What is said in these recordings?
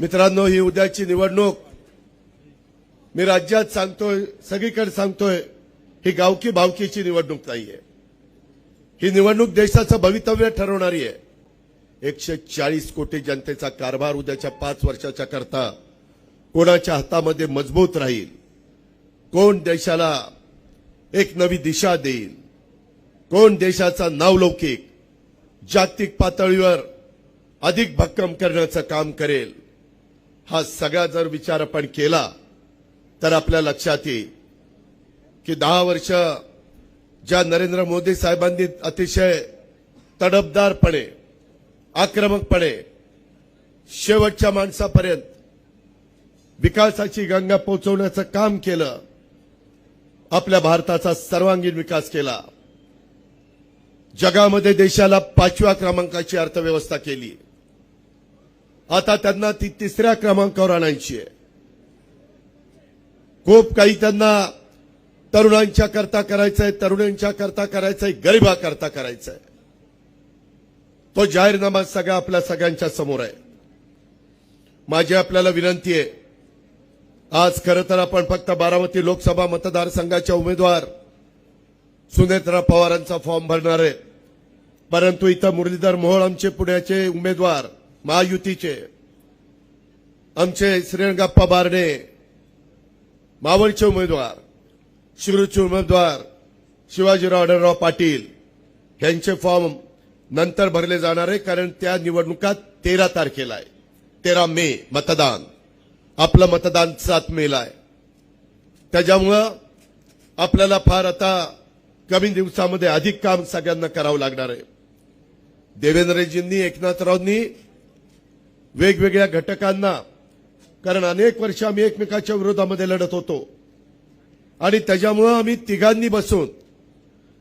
मित्रांनो ही उद्याची निवडणूक. मी राज्यात सांगतोय सगळीकडे सांगतोय ही गावकी भावकीची निवडणूक नाहीये. ही निवडणूक देशाचं भवितव्य ठरवणारी आहे. एकशे चाळीस कोटी जनतेचा कारभार उद्याच्या पाच वर्षाच्या करता कोणाच्या हातामध्ये मजबूत राहील? कोण देशाला एक नवी दिशा देईल? कोण देशाचा नावलौकिक जागतिक पातळीवर अधिक भक्कम करण्याचं काम करेल? हा सगळा जर विचार आपण केला तर आपल्या लक्षात येईल की दहा वर्ष ज्या नरेंद्र मोदी साहेबांनी अतिशय तडफदारपणे आक्रमकपणे शेवटच्या माणसापर्यंत विकासाची गंगा पोहोचवण्याचं काम केलं आपल्या भारताचा सर्वांगीण विकास केला जगामध्ये देशाला पाचव्या क्रमांकाची अर्थव्यवस्था केली. आता त्यांना ती तिसऱ्या क्रमांकावर आणायची आहे. खूप काही त्यांना तरुणांच्या करता करायचंय तरुणांच्या करता करायचंय गरिबा करता करायचंय. तो जाहीरनामा सगळा आपल्या सगळ्यांच्या समोर आहे. माझी आपल्याला विनंती आहे आज खरं तर आपण फक्त बारामती लोकसभा मतदारसंघाच्या उमेदवार सुनेत्रा पवारांचा फॉर्म भरणार आहे. परंतु इथं मुरलीधर मोहोळ आमचे पुण्याचे उमेदवार महायुतीचे आमचे श्रीरंगाप्पा बारणे मावळचे उमेदवार शिरूरचे उमेदवार शिवाजीराव आढळराव पाटील यांचे फॉर्म नंतर भरले जाणार आहे कारण त्या निवडणुका तेरा तारखेला आहे. तेरा मे मतदान. आपलं मतदान सात मेला आहे. त्याच्यामुळं आपल्याला फार आता कमी दिवसामध्ये अधिक काम सगळ्यांना करावं लागणार आहे. देवेंद्रजींनी एकनाथरावांनी वेगवेगळ्या घटकांना कारण अनेक वर्ष आम्ही एकमेकाच्या विरोधामध्ये लढत होतो. आणि त्याच्यामुळं आम्ही तिघांनी बसून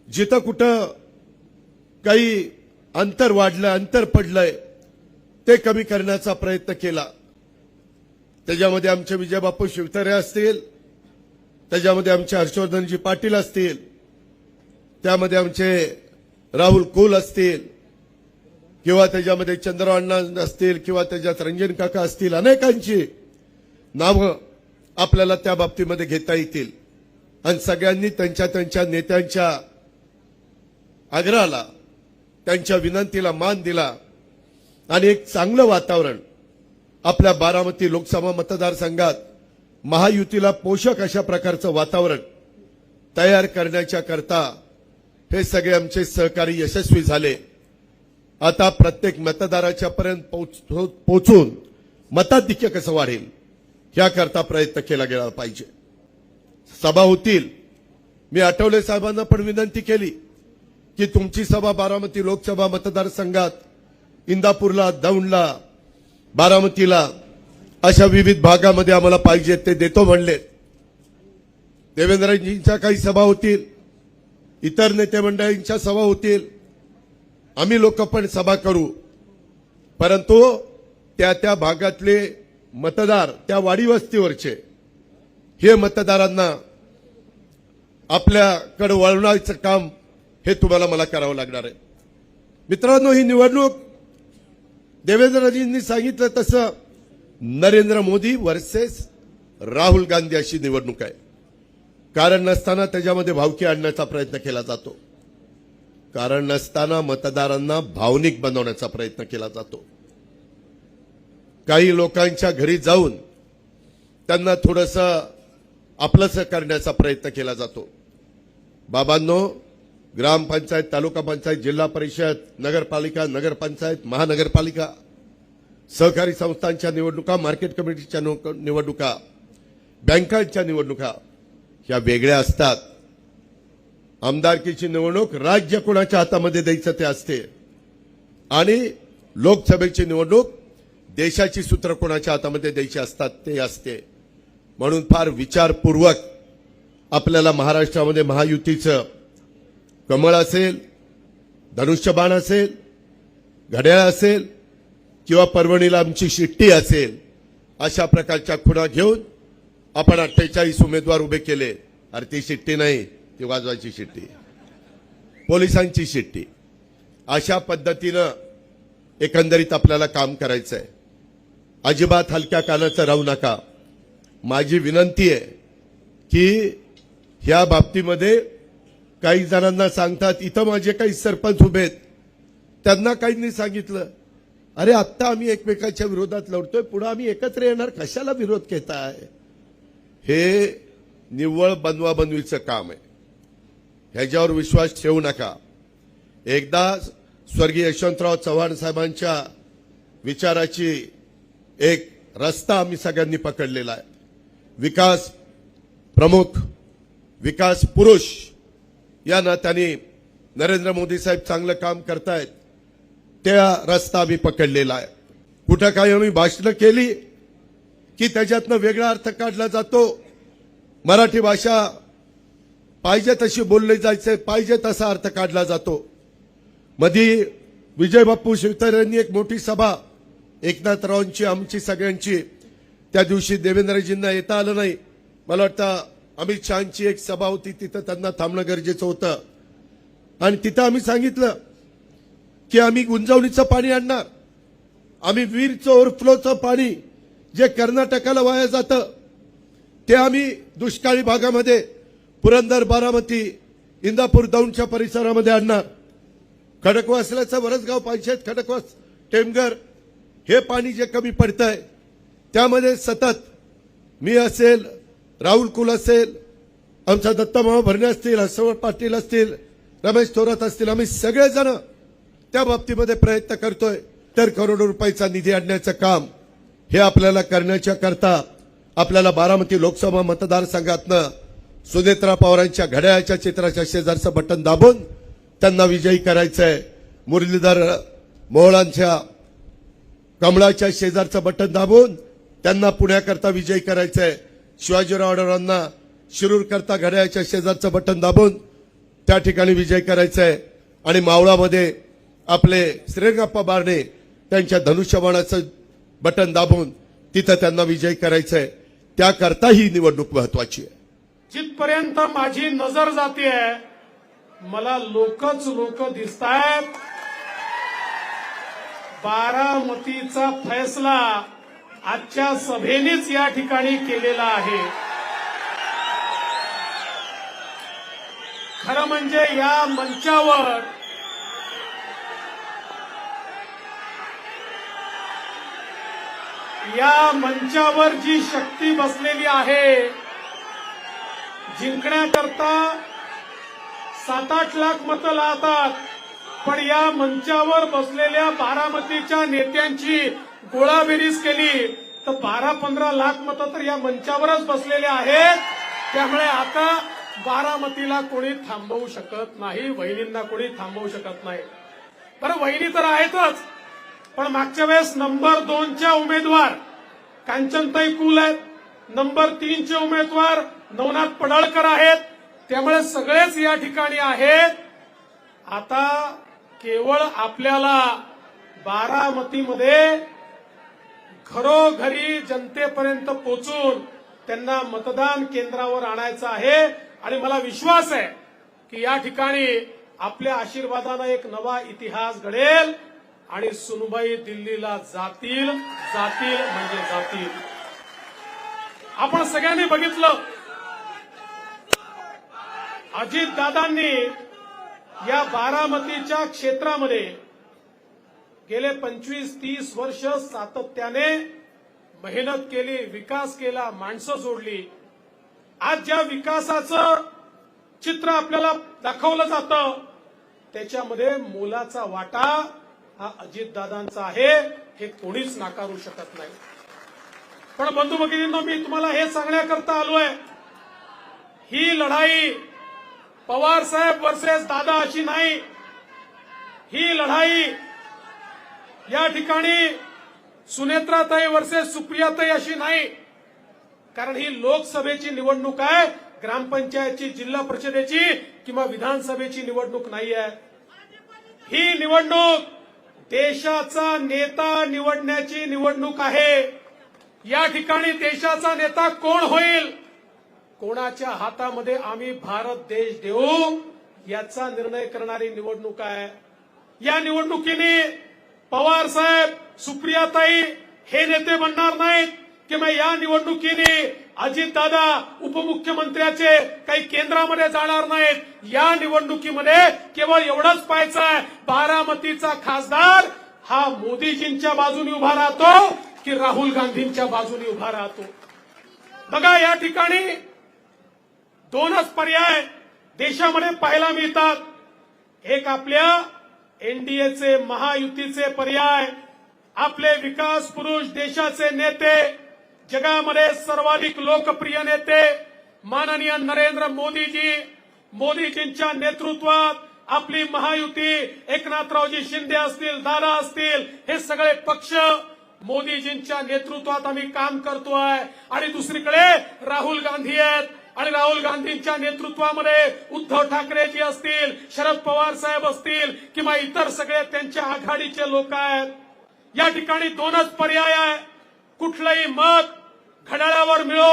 जिथं कुठं काही अंतर वाढलं अंतर पडलंय ते कमी करण्याचा प्रयत्न केला. त्याच्यामध्ये आमचे विजयबापू शिवतरे असतील त्याच्यामध्ये आमचे हर्षवर्धनजी पाटील असतील त्यामध्ये आमचे राहुल कुल असतील किंवा त्याच्यामध्ये चंद्रअण्णा असतील किंवा त्याच्यात रंजन काका असतील अनेकांची नावं आपल्याला त्या बाबतीमध्ये घेता येतील. आणि सगळ्यांनी त्यांच्या त्यांच्या नेत्यांच्या आग्रहाला त्यांच्या विनंतीला मान दिला आणि एक चांगलं वातावरण आपल्या बारामती लोकसभा मतदारसंघात महायुतीला पोषक अशा प्रकारचं वातावरण तयार करण्याच्या करता हे सगळे आमचे सहकारी यशस्वी झाले. आता प्रत्येक मतदाराच्या पर्यंत पोहोचून मताधिक्य कसं वाढेल याकरता प्रयत्न केला गेला पाहिजे. सभा होतील. मी आठवले साहेबांना पण विनंती केली की तुमची सभा बारामती लोकसभा मतदारसंघात इंदापूरला दौंडला बारामतीला अशा विविध भागामध्ये आम्हाला पाहिजे ते देतो म्हणले. देवेंद्रजींच्या काही सभा होतील इतर नेते मंडळींच्या सभा होतील आम्ही लोक पण सभा करू. परंतु त्या त्या भागातले मतदार त्या वाडी वस्तीवरचे हे मतदारांना आपल्याकडे वळवण्याचं काम हे तुम्हाला मला करावं लागणार आहे. मित्रांनो ही निवडणूक देवेंद्रजींनी सांगितलं तसं नरेंद्र मोदी वर्सेस राहुल गांधी अशी निवडणूक आहे. कारण नसताना त्याच्यामध्ये भावकी आणण्याचा प्रयत्न केला जातो. कारण नसताना मतदारांना भावनिक बनवण्याचा प्रयत्न केला जातो. काही लोकांच्या घरी जाऊन त्यांना थोडस आपलंसं करण्याचा प्रयत्न केला जातो. बाबांनो ग्रामपंचायत तालुका पंचायत जिल्हा परिषद नगरपालिका नगरपंचायत महानगरपालिका सहकारी संस्थांच्या निवडणुका मार्केट कमिटीच्या निवडणुका बँकांच्या निवडणुका ह्या वेगळ्या असतात. आमदारकीची निवडणूक राज्य कोणाच्या हातामध्ये द्यायचं ते असते. आणि लोकसभेची निवडणूक देशाची सूत्र कोणाच्या हातामध्ये द्यायची असतात ते असते. म्हणून फार विचारपूर्वक आपल्याला महाराष्ट्रामध्ये महायुतीचं कमळ असेल धनुष्यबाण असेल घड्याळ असेल किंवा परभणीला आमची शिट्टी असेल अशा प्रकारच्या खुणा घेऊन आपण अठ्ठेचाळीस उमेदवार उभे केले. अरे ती शिट्टी नाही. ती वाजवायची शिट्टी. पोलिसांची शिट्टी. अशा पद्धतीनं एकंदरीत आपल्याला काम करायचं आहे अजिबात हलक्या कानाचं राहू नका. माझी विनंती आहे की ह्या बाबतीमध्ये काही जणांना सांगतात इथं माझे काही सरपंच उभे आहेत. त्यांना काहींनी सांगितलं अरे आत्ता आम्ही एकमेकाच्या विरोधात लढतोय पुढे आम्ही एकत्र येणार कशाला विरोध घेताय? हे निव्वळ बनवा बनवीचं काम आहे. ह्याच्यावर विश्वास ठेवू नका. एकदा स्वर्गीय यशवंतराव चव्हाण साहेबांच्या विचाराची एक रस्ता आम्ही सगळ्यांनी पकडलेला आहे. विकास प्रमुख विकास पुरुष या नात्याने नरेंद्र मोदी साहेब चांगलं काम करतायत त्या रस्ता आम्ही पकडलेला आहे. कुठं काही आम्ही भाषणं केली की त्याच्यातनं वेगळा अर्थ काढला जातो. मराठी भाषा पाहिजे तशी बोलली जायचे पाहिजे तसा अर्थ काढला जातो. मधी विजय बाप्पू शिवतर यांनी एक मोठी सभा एकनाथरावांची आमची सगळ्यांची. त्या दिवशी देवेंद्रजींना येता आलं नाही. मला वाटतं अमित शहाची एक सभा होती तिथं त्यांना थांबणं गरजेचं होतं. आणि तिथं आम्ही सांगितलं की आम्ही गुंजवणीचं पाणी आणणार. आम्ही वीरचं ओव्हरफ्लोचं पाणी जे कर्नाटकाला वाया जातं ते आम्ही दुष्काळी भागामध्ये पुरंदर बारामती इंदापूर दौंडच्या परिसरामध्ये आणणार. खडकवासल्याचं वरसगाव पंचायत खडकवास टेमगर हे पाणी जे कमी पडतंय त्यामध्ये सतत मी असेल राहुल कुल असेल आमचा दत्तामामा भरणे असतील हसवळ पाटील असतील रमेश थोरात असतील आम्ही सगळेजण त्या बाबतीमध्ये प्रयत्न करतोय. तर करोडो रुपयाचा निधी आणण्याचं काम हे आपल्याला करण्याच्या करता आपल्याला बारामती लोकसभा मतदारसंघातनं सुनेत्रा पवारांच्या घड्याळाच्या चित्राच्या शेजारचं बटन दाबून त्यांना विजयी करायचं आहे मुरलीधर मोहळांच्या कमळाच्या शेजारचं बटन दाबून त्यांना पुण्याकरता विजयी करायचंय. शिवाजीराव आढळरावांना शिरूर करता घड्याळाच्या शेजारचं बटन दाबून त्या ठिकाणी विजय करायचंय. आणि मावळामध्ये आपले श्रीरंगप्पा बारणे त्यांच्या धनुष्यबाणाचं बटन दाबून तिथं त्यांना विजय करायचंय. त्याकरता ही निवडणूक महत्वाची आहे. जिथपर्यंत माझी नजर जाते मला लोकच लोक दिसतायत. बारामतीचा फैसला आजच्या सभेनेच या ठिकाणी केलेला आहे. खरं म्हणजे या मंचावर या मंचावर जी शक्ती बसलेली आहे जिंकण्याकरता सात आठ लाख मतं लावतात पण या मंचावर बसलेल्या बारामतीच्या नेत्यांची गोळाबेरीज केली. तर बारा पंधरा लाख मतं तर या मंचावरच बसलेल्या आहेत. त्यामुळे आता बारामतीला कोणी थांबवू शकत नाही वहिनींना कोणी थांबवू शकत नाही. बरं वहिनी तर आहेतच पण मागच्या वेळेस नंबर दोनच्या उमेदवार कांचनताई कुल आहेत. नंबर तीनचे उमेदवार नवनाथ पडळकर आहेत. त्यामुळे सगळेच या ठिकाणी आहेत. आता केवळ आपल्याला बारामतीमध्ये घरोघरी जनतेपर्यंत पोचून त्यांना मतदान केंद्रावर आणायचं आहे. आणि मला विश्वास आहे की या ठिकाणी आपल्या आशीर्वादानं एक नवा इतिहास घडेल. आणि सुनबाई दिल्लीला जातील. जातील म्हणजे जातील. आपण सगळ्यांनी बघितलं. अजित दादांनी या बारामतीच्या क्षेत्रामध्ये गेले पंचवीस तीस वर्ष सातत्याने मेहनत केली विकास केला माणसं जोडली. आज ज्या विकासाचं चित्र आपल्याला दाखवलं जातं त्याच्यामध्ये मोलाचा वाटा हा अजितदादांचा आहे हे कोणीच नाकारू शकत नाही. पण बंधू भगिनींना मी तुम्हाला हे सांगण्याकरता आलोय ही लढाई पवार साहेब वर्सेस दादा अशी नाही. ही लढाई या ठिकाणी सुनेत्राताई वर्सेस सुप्रियाताई अशी नाही. कारण ही लोकसभेची निवडणूक आहे ग्रामपंचायतची जिल्हा परिषदेची किंवा विधानसभेची निवडणूक नाही आहे. ही निवडणूक देशाचा नेता निवडण्याची निवडणूक आहे. या ठिकाणी देशाचा नेता कोण होईल? कोणाच्या हातामध्ये आम्ही भारत देश देऊ याचा निर्णय करणारी निवडणूक आहे. या निवडणुकीने पवार साहेब सुप्रियाताई हे नेते म्हणणार नाहीत कि मग या निवडणुकीने अजितदादा उपमुख्यमंत्र्याचे काही केंद्रामध्ये जाणार नाहीत. या निवडणुकीमध्ये केवळ एवढंच पाहायचं आहे. बारामतीचा खासदार हा मोदीजींच्या बाजूने उभा राहतो की राहुल गांधींच्या बाजूने उभा राहतो. बघा या ठिकाणी दोनच पर्याय देशामध्ये पाहायला मिळतात. एक आपल्या एनडीएचे महायुतीचे पर्याय आपले विकास पुरुष देशाचे नेते जगामध्ये सर्वाधिक लोकप्रिय नेते माननीय नरेंद्र मोदीजी. मोदीजींच्या नेतृत्वात आपली महायुती एकनाथरावजी शिंदे असतील दादा असतील हे सगळे पक्ष मोदीजींच्या नेतृत्वात आम्ही काम करतोय. आणि दुसरीकडे राहुल गांधी आहेत. आणि राहुल गांधींच्या नेतृत्वामध्ये उद्धव ठाकरेजी असतील शरद पवार साहेब असतील किंवा इतर सगळे त्यांच्या आघाडीचे लोक आहेत या ठिकाणी दोनच पर्याय आहे. कुठलंही मत घड्याळावर मिळो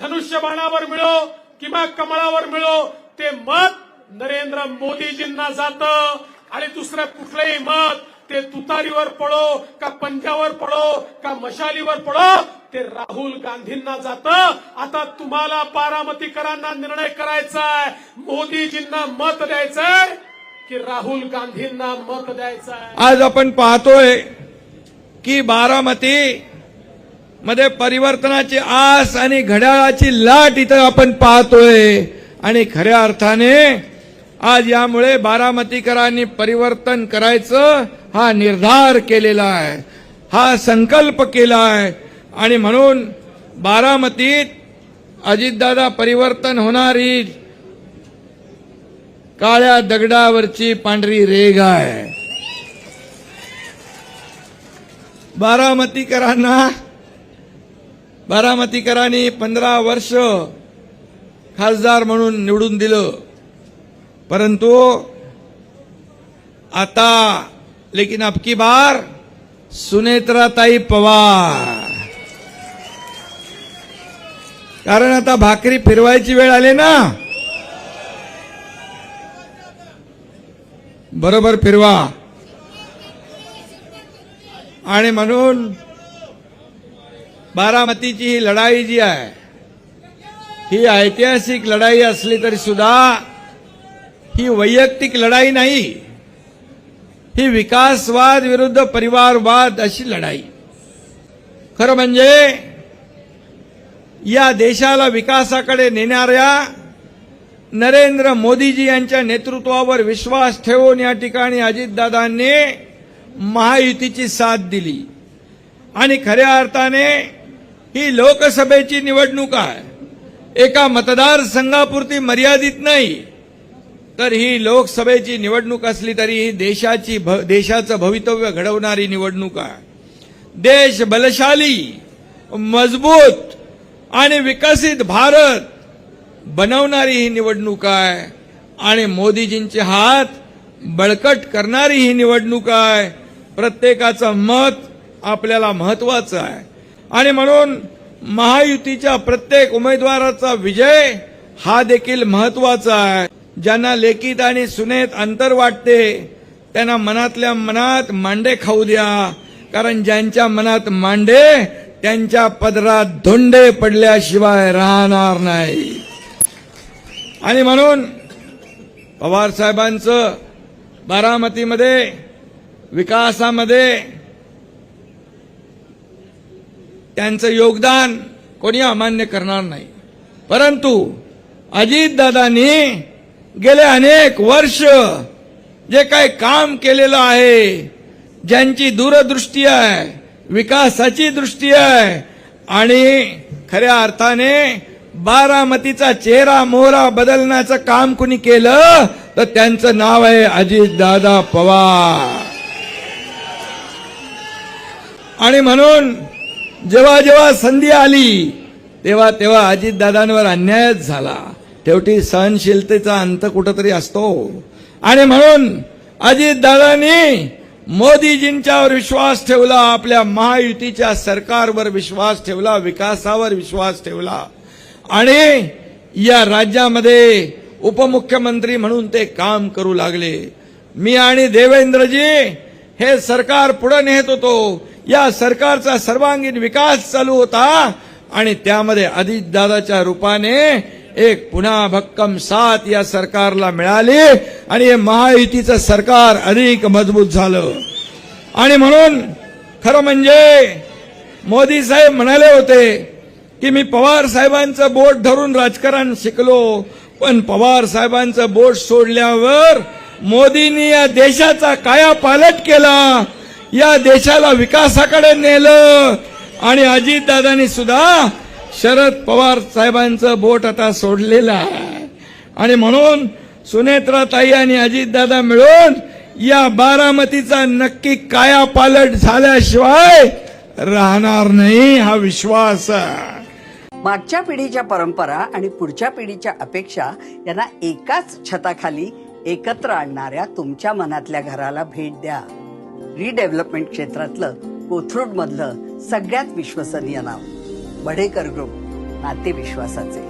धनुष्यबाणावर मिळो किंवा कमळावर मिळो ते मत नरेंद्र मोदीजींना जातं. आणि दुसरं कुठलंही मत ते तुतारीवर पडो का पंजावर पडो का मशालीवर पडो ते राहुल गांधींना जातं. आता तुम्हाला बारामतीकरांना निर्णय करायचा आहे. मोदीजींना मत द्यायचंय की राहुल गांधींना मत द्यायचंय आज आपण पाहतोय की बारामती मध्ये परिवर्तनाची आस आणि घड्याळाची लाट इथं आपण पाहतोय. आणि खऱ्या अर्थाने आज यामुळे बारामतीकरांनी परिवर्तन करायचं हा निर्धार केलेला आहे. हा संकल्प केला आहे. आणि म्हणून बारामतीत अजितदादा परिवर्तन होणारी काळ्या दगडावरची पांढरी रेग आहे. बारामतीकरांना बारामतीकरांनी पंधरा वर्ष खासदार म्हणून निवडून दिलं. परंतु आता लेकिन अबकी बार सुनेत्राताई पवार. कारण आता भाकरी फिरवायची वेळ आली ना. बरोबर फिरवा. आणि म्हणून बारामतीची ही लढाई जी आहे ही ऐतिहासिक लढाई असली तरी सुद्धा ही वैयक्तिक लढाई नाही ही विकासवाद विरुद्ध परिवारवाद अशी लढाई. खरं म्हणजे या देशाला विकासाकडे नेणाऱ्या नरेंद्र मोदीजी यांच्या नेतृत्वावर विश्वास ठेवून या ठिकाणी अजितदादांनी महायुतीची साथ दिली. आणि खऱ्या अर्थाने ही लोकसभेची निवडणूक आहे. एका मतदारसंघापुरती मर्यादित नाही. तर ही लोकसभेची निवडणूक असली तरी ही देशाची भ- देशाचं भवितव्य घडवणारी निवडणूक आहे. देश बलशाली मजबूत आणि विकसित भारत बनवणारी ही निवडणूक आहे. आणि मोदीजींचे हात बळकट करणारी ही निवडणूक आहे. प्रत्येकाचं मत आपल्याला महत्वाचं आहे. आणि म्हणून महायुतीच्या प्रत्येक उमेदवाराचा विजय हा देखील महत्त्वाचा आहे. ज्यांना लेखित आणि सुनेत अंतर वाटते त्यांना मनातल्या मनात मांडे खाऊ द्या. कारण ज्यांच्या मनात मांडे त्यांच्या पदरात धोंडे पडल्याशिवाय राहणार नाही. आणि म्हणून पवार साहेबांचं बारामतीमध्ये विकासामध्ये त्यांचं योगदान कोणी अमान्य करणार नाही. परंतु अजितदादांनी गेले अनेक वर्ष जे काही काम केलेलं आहे ज्यांची दूरदृष्टी आहे विकासाची दृष्टी आहे. आणि खऱ्या अर्थाने बारामतीचा चेहरा मोहरा बदलण्याचं काम कुणी केलं तर त्यांचं नाव आहे अजितदादा पवार. आणि म्हणून जेव्हा जेव्हा संधी आली तेव्हा तेव्हा अजितदादांवर अन्यायच झाला. शेवटी सहनशीलतेचा अंत कुठंतरी असतो. आणि म्हणून अजितदादांनी मोदीजींच्यावर विश्वास ठेवला आपल्या महायुतीच्या सरकारवर विश्वास ठेवला विकासावर विश्वास ठेवला. आणि या राज्यामध्ये उपमुख्यमंत्री म्हणून ते काम करू लागले. मी आणि देवेंद्रजी हे सरकार पुढे नेत होतो. या सरकारचा सर्वांगीण विकास चालू होता आणि त्यामध्ये अजितदादाच्या रूपाने एक पुन्हा भक्कम साथ या सरकारला मिळाली आणि हे महायुतीचं सरकार अधिक मजबूत झालं. आणि म्हणून खरं म्हणजे मोदी साहेब म्हणाले होते की मी पवार साहेबांचं बोट धरून राजकारण शिकलो पण पवार साहेबांचं बोट सोडल्यावर मोदींनी या देशाचा काया पालट केला या देशाला विकासाकडे नेलं आणि अजितदादांनी सुद्धा शरद पवार साहेबांचं बोट आता सोडलेलं आहे. आणि म्हणून सुनेत्राताई आणि अजितदादा मिळून या बारामतीचा नक्की काया पालट झाल्याशिवाय राहणार नाही हा विश्वास. मागच्या पिढीच्या परंपरा आणि पुढच्या पिढीच्या अपेक्षा यांना एकाच छताखाली एकत्र आणणाऱ्या तुमच्या मनातल्या घराला भेट द्या. रिडेव्हलपमेंट क्षेत्रातलं कोथरूड मधलं सगळ्यात विश्वसनीय नाव. बढेकर ग्रुप नाते विश्वासाचे